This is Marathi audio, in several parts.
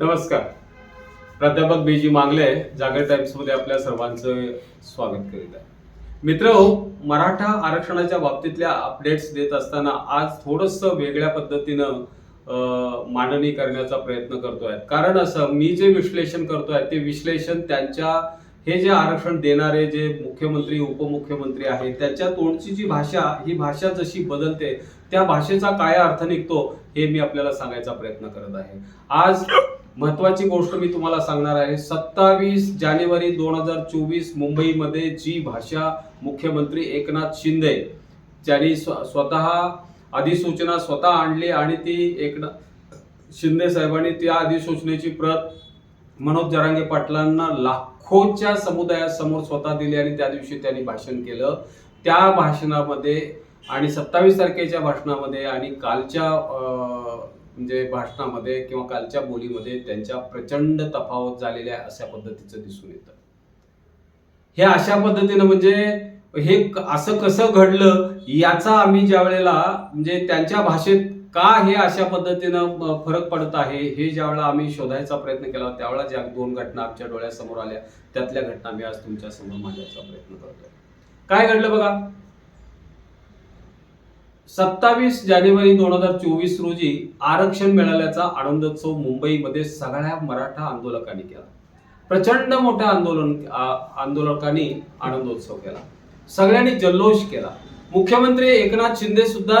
नमस्कार. प्राध्यापक बीजी मांगले जागर टाइम्समध्ये आपल्या सर्वांचं स्वागत करीत आहे. मित्र हो, मराठा आरक्षणाच्या बाबतीतल्या अपडेट्स देत असताना आज थोडंसं वेगळ्या पद्धतीनं मांडणी करण्याचा प्रयत्न करतोय. कारण असं मी जे विश्लेषण करतोय ते विश्लेषण त्यांच्या हे जे आरक्षण देणारे जे मुख्यमंत्री उपमुख्यमंत्री आहेत त्याच्या तोंडची जी भाषा ही भाषा जशी बदलते त्या भाषेचा काय अर्थ निघतो हे मी आपल्याला सांगायचा प्रयत्न करत आहे. आज महत्वाची गोष्ट मी तुम्हाला सांगणार आहे. सत्तावीस जानेवारी दोन हजार चोवीस मुंबईमध्ये जी भाषा मुख्यमंत्री एकनाथ शिंदे ज्यांनी स्व- स्वतः अधिसूचना स्वतः आणली आणि ती एकनाथ शिंदे साहेबांनी त्या अधिसूचनेची प्रत मनोज जरांगे पाटलांना लाखोच्या समुदायासमोर स्वतः दिली आणि त्या दिवशी त्यांनी भाषण केलं. त्या भाषणामध्ये आणि सत्तावीस तारखेच्या भाषणामध्ये आणि कालच्या म्हणजे भाषणामध्ये किंवा कालच्या बोलीमध्ये त्यांच्या प्रचंड तफावत झालेल्या अशा पद्धतीचं दिसून येतं. हे अशा पद्धतीनं म्हणजे हे असं कसं घडलं याचा आम्ही ज्या वेळेला म्हणजे त्यांच्या भाषेत का हे अशा पद्धतीनं फरक पडत आहे हे ज्यावेळेला आम्ही शोधायचा प्रयत्न केला त्यावेळेला ज्या दोन घटना आमच्या डोळ्यासमोर आल्या त्यातल्या घटना मी आज तुमच्यासमोर मांडण्याचा प्रयत्न करतोय. काय घडलं बघा? सत्तावीस जानेवारी दोन हजार चोवीस रोजी आरक्षण मिळाल्याचा आनंदोत्सव मुंबईमध्ये सगळ्या मराठा आंदोलकांनी केला. प्रचंड मोठ्या आंदोलन आंदोलकांनी आनंदोत्सव केला. सगळ्यांनी जल्लोष केला. मुख्यमंत्री एकनाथ शिंदे सुद्धा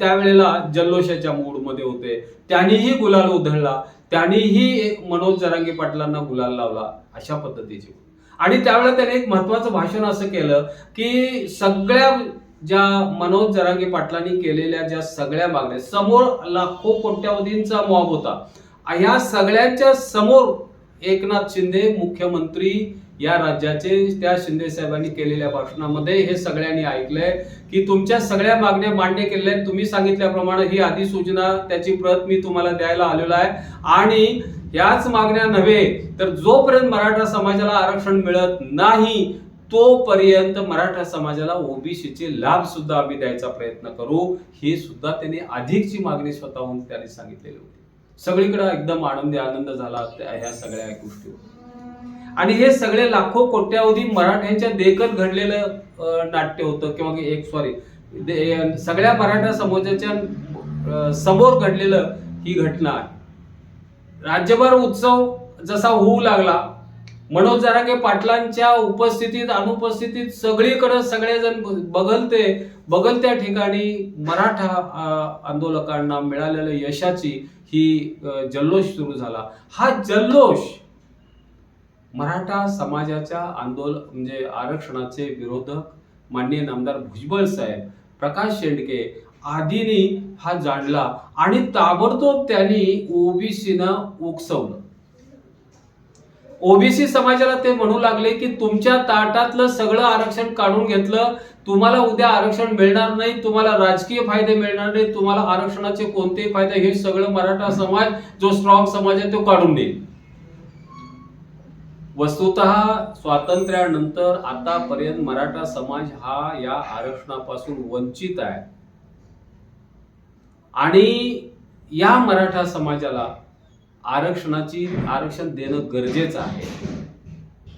त्यावेळेला जल्लोषाच्या मूडमध्ये होते. त्यांनीही गुलाल उधळला. त्यांनीही मनोज जरांगे पाटलांना गुलाल लावला अशा पद्धतीचे. आणि त्यावेळेला त्याने एक महत्वाचं भाषण असं केलं की सगळ्या ज्या मनोज जरांगे पाटलांनी केलेल्या ज्या सगळ्या मागण्या समोर लाखो कोट्यावधींचा मॉब होता. ह्या सगळ्यांच्या समोर एकनाथ शिंदे मुख्यमंत्री या राज्याचे त्या शिंदे साहेबांनी केलेल्या भाषणामध्ये हे सगळ्यांनी ऐकलंय की तुमच्या सगळ्या मागण्या मान्य केलेल्या आहेत. तुम्ही सांगितल्याप्रमाणे ही अधिसूचना त्याची प्रत मी तुम्हाला द्यायला आलेलो आहे. आणि याच मागण्या नव्हे तर जोपर्यंत मराठा समाजाला आरक्षण मिळत नाही तोपर्यंत मराठा समाजाला ओबीसीचे लाभ सुद्धा आम्ही द्यायचा प्रयत्न करू हे सुद्धा त्यांनी अधिकची मागणी स्वतःहून त्यांनी सांगितलेली होती. सगळीकडे एकदम आनंदी आनंद झाला ह्या सगळ्या गोष्टीवर. आणि हे सगळे लाखो कोट्यावधी मराठ्यांच्या देखत घडलेलं नाट्य होतं किंवा एक सॉरी सगळ्या मराठा समाजाच्या समोर घडलेलं ही घटना आहे. राज्यभर उत्सव जसा होऊ लागला मनोज जरांगे पाटलांच्या उपस्थितीत अनुपस्थितीत सगळीकडे सगळेजण बगलते बघलत्या ठिकाणी मराठा आंदोलकांना मिळालेल्या यशाची ही जल्लोष सुरू झाला. हा जल्लोष मराठा समाजाच्या आंदोलन म्हणजे आरक्षणाचे विरोधक माननीय नामदार भुजबळ साहेब प्रकाश शेंडके आदींनी हा जाणला आणि ताबडतोब त्यांनी ओबीसीनं उकसवलं. ओबीसी समाजाला ते म्हणू लागले की तुमच्या ताटातलं सगळं आरक्षण काढून घेतलं तुम्हाला उद्या आरक्षण मिळणार नाही तुम्हाला राजकीय फायदे मिळणार नाही तुम्हाला आरक्षणाचे कोणतेही फायदे हे सगळं मराठा समाज जो स्ट्रॉंग समाज आहे तो काढून देईल. वस्तुत स्वातंत्र्यानंतर आतापर्यंत मराठा समाज हा या आरक्षणापासून वंचित आहे. आणि या मराठा समाजाला आरक्षणाची आरक्षण देणं गरजेचं आहे.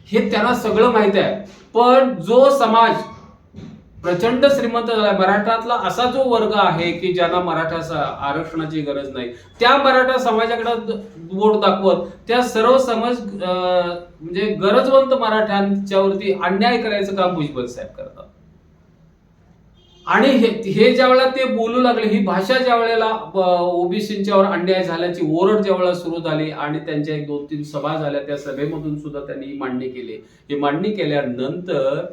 हे त्यांना सगळं माहीत आहे. पण जो समाज प्रचंड श्रीमंत झाला मराठातला असा जो वर्ग आहे की ज्यांना मराठा आरक्षणाची गरज नाही त्या मराठा समाजाकडे बोट दाखवत त्या सर्व समाज अं, म्हणजे गरजवंत मराठ्यांच्यावरती अन्याय करायचं काम भुजबळ साहेब करतात. आणि हे हे ज्या वेळेला ते बोलू लागले ही भाषा ज्या वेळेला ओबीसींच्यावर अन्याय झाल्याची ओरड ज्या वेळेला सुरू झाली आणि त्यांच्या एक दोन तीन सभा झाल्या त्या सभेमधून सुद्धा त्यांनी ही मांडणी केली. ही मांडणी केल्यानंतर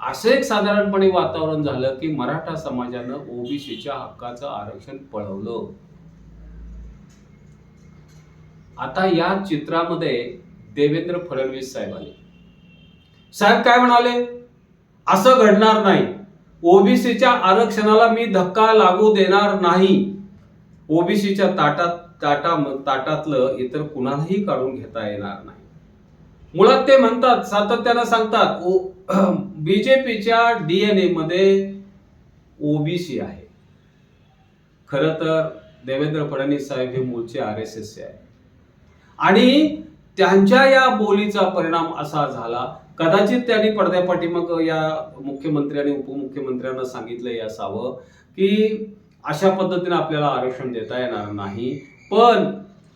असं एक साधारणपणे वातावरण झालं की मराठा समाजानं ओबीसीच्या हक्काचं आरक्षण पळवलं. आता या चित्रामध्ये देवेंद्र फडणवीस साहेब आले. साहेब काय म्हणाले? असं घडणार नाही. ओबीसीच्या आरक्षणाला मी धक्का लागू देणार नाही. ओबीसीच्या ताटात ताटा ताटातलं इतर कुणालाही काढून घेता येणार नाही. मुळात ते म्हणतात सातत्यानं सांगतात ओ बीजेपीच्या डीएनए मध्ये ओबीसी आहे. खर तर देवेंद्र फडणवीस साहेब हे मूळचे आर एस एस आहे. आणि त्यांच्या या बोलीचा परिणाम असा झाला कदाचित त्यांनी पडद्यापाठी मग या मुख्यमंत्री आणि उपमुख्यमंत्र्यांना सांगितलंही असावं की अशा पद्धतीने आपल्याला आरक्षण देता येणार नाही. पण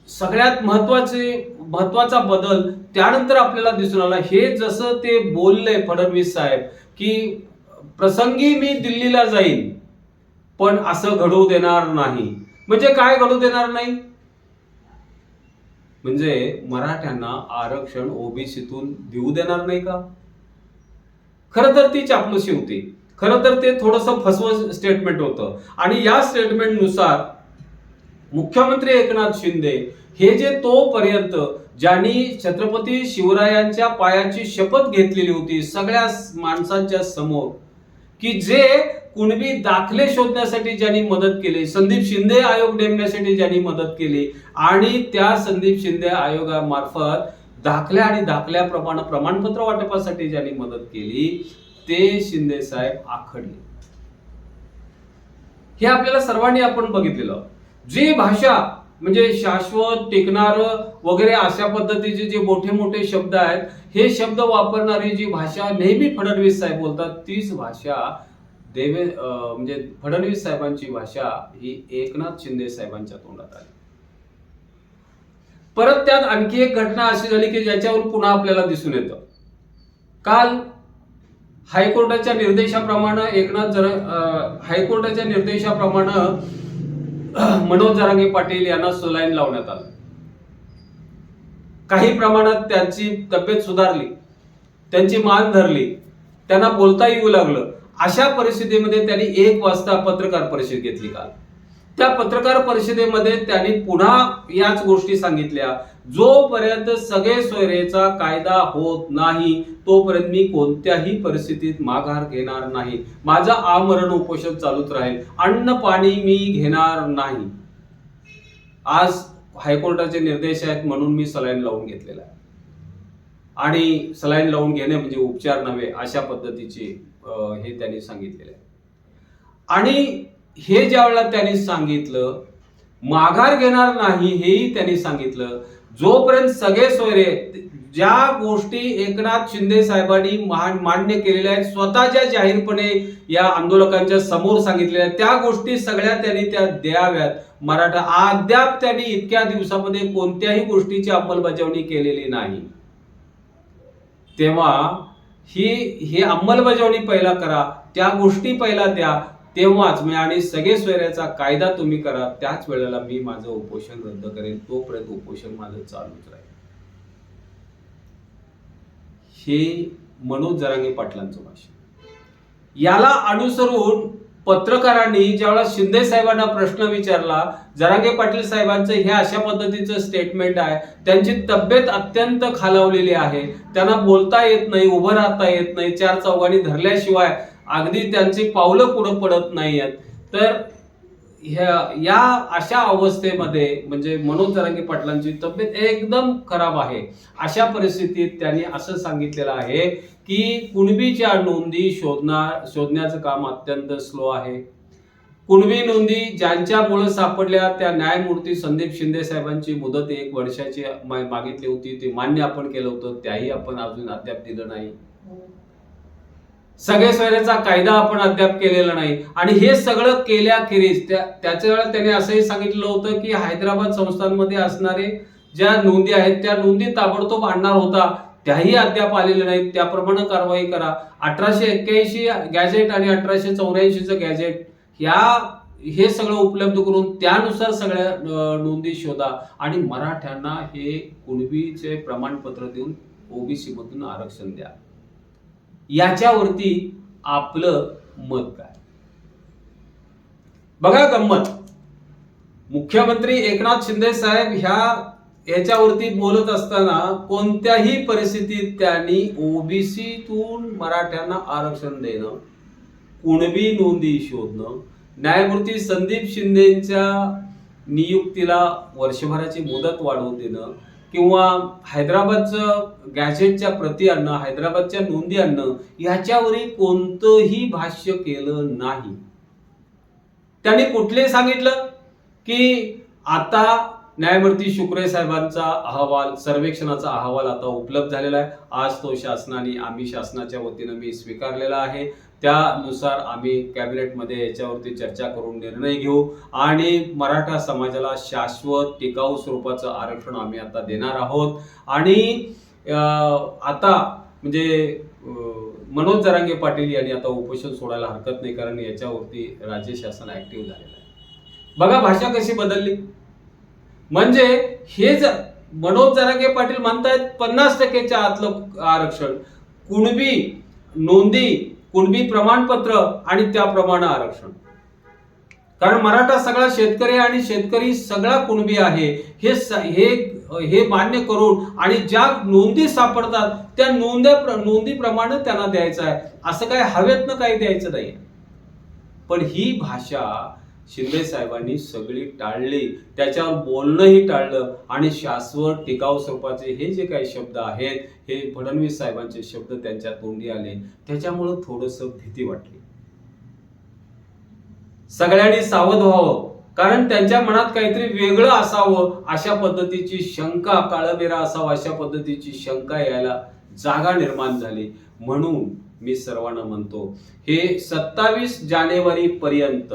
सगळ्यात महत्त्वाचे महत्त्वाचा बदल त्यानंतर आपल्याला दिसून आला. हे जसं ते बोलले फडणवीस साहेब की प्रसंगी मी दिल्लीला जाईन पण असं घडवू देणार नाही. म्हणजे काय घडू देणार नाही? म्हणजे मराठ्यांना आरक्षण ओबीसीतून देऊ देणार नाही का? खरं तर ती चापलूसी होती. खरं तर ते थोडंसं फसवं स्टेटमेंट होतं. आणि या स्टेटमेंटनुसार मुख्यमंत्री एकनाथ शिंदे हे जे तोपर्यंत ज्यांनी छत्रपती शिवरायांच्या पायाची शपथ घेतलेली होती सगळ्या माणसांच्या समोर की जे कुणबी दाखले शोधण्यासाठी ज्यांनी मदत केली संदीप शिंदे आयोग नेमण्यासाठी ज्यांनी मदत केली आणि त्या संदीप शिंदे आयोगामार्फत दाखल्या आणि दाखल्याप्रमाणे प्रमाणपत्र वाटपासाठी ज्यांनी मदत केली ते शिंदे साहेब आखडले. हे आपल्याला सर्वांनी आपण बघितलेलं जी भाषा म्हणजे शाश्वत टेकणार वगैरे अशा पद्धतीचे जे मोठे मोठे शब्द आहेत हे शब्द वापरणारी जी भाषा नेहमी फडणवीस साहेब बोलतात तीच भाषा देवे अं, म्हणजे फडणवीस साहेबांची भाषा ही एकनाथ शिंदे साहेबांच्या तोंडात आली. परत त्यात आणखी एक घटना अशी झाली की ज्याच्यावर पुन्हा आपल्याला दिसून येतं. काल हायकोर्टाच्या निर्देशाप्रमाणे एकनाथ जर हायकोर्टाच्या निर्देशाप्रमाणे मनोज जरांगे पाटील यांना सलाईन लावण्यात आलं. काही प्रमाणात त्यांची तब्येत सुधारली त्यांची मान धरली त्यांना बोलता येऊ लागलं. अशा परिस्थितीमध्ये त्यांनी एक वाजता पत्रकार परिषद घेतली काल. त्या पत्रकार परिषदेमध्ये त्यांनी पुन्हा याच गोष्टी सांगितल्या. जोपर्यंत सगळे सोयरेचा कायदा होत नाही तोपर्यंत मी कोणत्याही परिस्थितीत माघार घेणार नाही. माझं आमरण उपोषण चालूच राहील. अन्न पाणी मी घेणार नाही. आज हायकोर्टाचे निर्देश आहेत म्हणून मी सलाईन लावून घेतलेला आहे. आणि सलाईन लावून घेणे म्हणजे उपचार नव्हे अशा पद्धतीचे हे त्यांनी सांगितलेलं आहे. आणि हे ज्या वेळेला त्यांनी सांगितलं माघार घेणार नाही हेही त्यांनी सांगितलं जोपर्यंत सगळे सोयरे ज्या गोष्टी एकनाथ शिंदे साहेबांनी मान्य केलेल्या आहेत स्वतःच्या जाहीरपणे या आंदोलकांच्या समोर सांगितलेल्या आहेत, त्या गोष्टी सगळ्या त्यांनी त्या द्याव्यात. मराठा अद्याप त्यांनी इतक्या दिवसामध्ये कोणत्याही गोष्टीची अंमलबजावणी केलेली नाही. तेव्हा ही हे अंमलबजावणी पहिला करा त्या गोष्टी पहिला द्या तेव्हाच मी आणि सगळे सोयऱ्याचा कायदा तुम्ही करा त्याच वेळेला मी माझं उपोषण रद्द करेन तोपर्यंत उपोषण माझं चालूच राहील. हे मनोज जरांगे पाटलांचं भाषण याला अनुसरून पत्रकारांनी ज्यावेळेला शिंदे साहेबांना प्रश्न विचारला जरांगे पाटील साहेबांचं हे अशा पद्धतीचं स्टेटमेंट आहे त्यांची तब्येत अत्यंत खालावलेली आहे त्यांना बोलता येत नाही उभं राहता येत नाही चार चौघांनी धरल्याशिवाय अगदी त्यांची पावलं पुढं पडत नाही आहेत तर ह्या या अशा अवस्थेमध्ये म्हणजे मनोज जरांगे पाटलांची तब्येत एकदम खराब आहे अशा परिस्थितीत त्यांनी असं सांगितलेलं आहे की कुणबीच्या नोंदी शोधणार शोधण्याचं काम अत्यंत स्लो आहे. कुणबी नोंदी ज्यांच्यामुळे सापडल्या त्या न्यायमूर्ती संदीप शिंदे साहेबांची मुदत एक वर्षाची मागितली होती. ते मान्य आपण केलं होतं. त्याही आपण अजून अद्याप दिलं नाही. सगळे सोयऱ्याचा कायदा आपण अद्याप केलेला नाही. आणि हे सगळं केल्याखेरीज त्या त्याच्या वेळेला त्याने असंही सांगितलं होतं की हैदराबाद संस्थांमध्ये असणारे ज्या नोंदी आहेत त्या नोंदी ताबडतोब आणणार होता. त्याही अद्याप आलेल्या नाहीत. त्याप्रमाणे कारवाई करा. अठराशे एक्क्याऐंशी गॅजेट आणि अठराशे चौऱ्याऐंशीचं गॅजेट ह्या हे सगळं उपलब्ध करून त्यानुसार सगळ्या नोंदी शोधा. आणि मराठ्यांना हे कुणबीचे प्रमाणपत्र देऊन ओबीसी मधून आरक्षण द्या. याच्यावरती आपलं मत काय? बघा गंमत. मुख्यमंत्री एकनाथ शिंदे साहेब ह्या याच्यावरती बोलत असताना कोणत्याही परिस्थितीत त्यांनी ओबीसीतून मराठ्यांना आरक्षण देणं कुणबी नोंदी शोधणं न्यायमूर्ती संदीप शिंदेच्या नियुक्तीला वर्षभराची मुदत वाढवून देणं किंवा हैदराबादचं गॅझेटच्या प्रती आणणं हैदराबादच्या नोंदी आणणं ह्याच्यावरही कोणतंही भाष्य केलं नाही. त्यांनी कुठले सांगितलं की आता न्यायमूर्ती शुक्रे साहेबांचा अहवाल सर्वेक्षणाचा अहवाल आता उपलब्ध झालेला आहे. आज तो शासनाने आम्ही शासनाच्या वतीनं मी स्वीकारलेला आहे. त्यानुसार आम्ही कॅबिनेटमध्ये याच्यावरती चर्चा करून निर्णय घेऊ आणि मराठा समाजाला शाश्वत टिकाऊ स्वरूपाचं आरक्षण आम्ही आता देणार आहोत. आणि आता म्हणजे मनोज जरांगे पाटील यांनी आता उपोषण सोडायला हरकत नाही कारण याच्यावरती राज्य शासन ऍक्टिव्ह झालेलं आहे. बघा भाषा कशी बदलली. म्हणजे हे जर मनोज जरांगे पाटील म्हणतायत पन्नास टक्केच्या आतलं आरक्षण. कुणबी नोंदी कुणबी प्रमाणपत्र आणि त्याप्रमाणे आरक्षण. कारण मराठा सगळा शेतकरी आणि शेतकरी सगळा कुणबी आहे हे स- हे हे मान्य करून आणि ज्या नोंदी सापडतात त्या नोंद्या नोंदीप्रमाणे त्यांना द्यायचं आहे. असं काय हवेतनं काही द्यायचं नाही पण ही भाषा शिंदे साहेबांनी सगळी टाळली. त्याच्यावर बोलणंही टाळलं आणि शाश्वत टिकाऊ स्वरूपाचे हे जे काही शब्द आहेत हे फडणवीस साहेबांचे शब्द त्यांच्या तोंडी आले. त्याच्यामुळं थोडस भीती वाटली. सगळ्यांनी सावध व्हावं. कारण त्यांच्या मनात काहीतरी वेगळं असावं अशा पद्धतीची शंका काळबेरा असावं अशा पद्धतीची शंका यायला जागा निर्माण झाली. म्हणून मी सर्वांना म्हणतो हे सत्तावीस जानेवारी पर्यंत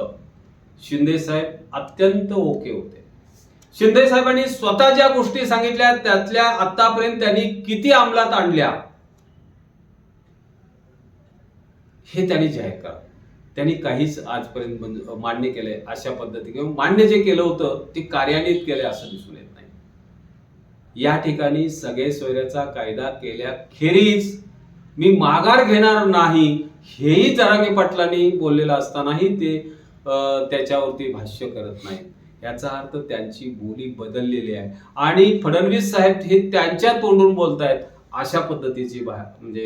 शिंदे साहेब अत्यंत ओके होते. शिंदे साहेबांनी स्वतः ज्या गोष्टी सांगितल्या त्यातल्या आतापर्यंत त्यांनी किती अंमलात आणल्या? हे त्यांनी जाहीर करा. त्यांनी काहीच आजपर्यंत मान्य केलंय अशा पद्धती किंवा मान्य जे केलं होतं ते कार्यान्वित केलंय असं दिसून येत नाही. या ठिकाणी सगळे सोयऱ्याचा कायदा केल्याखेरीज मी माघार घेणार नाही हेही जरांगे पाटलांनी बोललेलं असतानाही ते त्याच्यावरती भाष्य करत नाही याचा अर्थ त्यांची बोली बदललेली आहे. आणि फडणवीस साहेब हे त्यांच्या तोंडून बोलतायत अशा पद्धतीची भा म्हणजे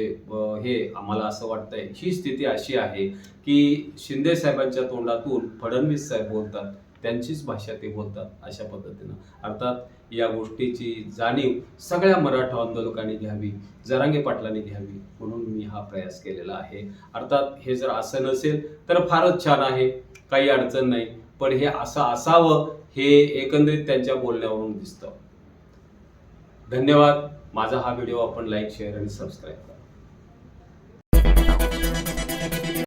हे आम्हाला असं वाटतंय. ही स्थिती अशी आहे की शिंदे साहेबांच्या तोंडातून फडणवीस साहेब बोलतात. त्यांचीच भाषा ते बोलतात अशा पद्धतीनं. अर्थात या गोष्टीची जाणीव सगळ्या मराठा आंदोलकांनी घ्यावी जरांगे पाटलांनी घ्यावी म्हणून मी हा प्रयास केलेला आहे. अर्थात हे जर असं नसेल तर फारच छान आहे. काही अडचण नाही. पण हे असं असावं हे एकंदरीत त्यांच्या बोलण्यावरून दिसतं. धन्यवाद. माझा हा व्हिडिओ आपण लाईक शेअर आणि सबस्क्राईब करा.